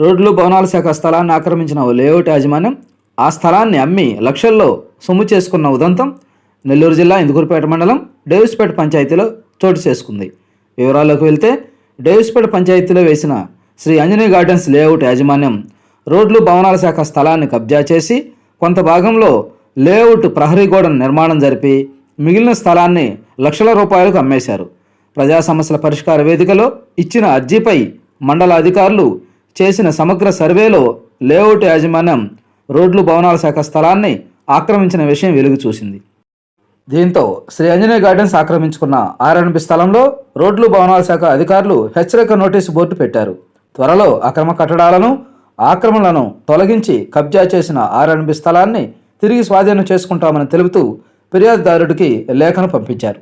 రోడ్లు భవనాల శాఖ స్థలాన్ని ఆక్రమించిన ఓ లేఅవుట్ యాజమాన్యం ఆ స్థలాన్ని అమ్మి లక్షల్లో సొమ్ము చేసుకున్న ఉదంతం నెల్లూరు జిల్లా ఇందుకూరుపేట మండలం డేవిస్పేట పంచాయతీలో చోటు చేసుకుంది. వివరాల్లోకి వెళ్తే డేవిస్పేట పంచాయతీలో వేసిన శ్రీ ఆంజనేయ గార్డెన్స్ లేఅవుట్ యాజమాన్యం రోడ్లు భవనాల శాఖ స్థలాన్ని కబ్జా చేసి కొంత భాగంలో లేఅవుట్ ప్రహరీ గోడను నిర్మాణం జరిపి మిగిలిన స్థలాన్ని లక్షల రూపాయలకు అమ్మేశారు. ప్రజా సమస్యల పరిష్కార వేదికలో ఇచ్చిన అర్జీపై మండల అధికారులు చేసిన సమగ్ర సర్వేలో లేఅవుట్ యాజమాన్యం రోడ్లు భవనాల శాఖ స్థలాన్ని ఆక్రమించిన విషయం వెలుగు చూసింది. దీంతో శ్రీ ఆంజనేయ గార్డెన్స్ ఆక్రమించుకున్న ఆర్ఎన్బి స్థలంలో రోడ్లు భవనాల శాఖ అధికారులు హెచ్చరిక నోటీసు బోర్డు పెట్టారు. త్వరలో అక్రమ కట్టడాలను ఆక్రమణలను తొలగించి కబ్జా చేసిన ఆర్ఎన్బి స్థలాన్ని తిరిగి స్వాధీనం చేసుకుంటామని తెలుపుతూ ఫిర్యాదుదారుడికి లేఖను పంపించారు.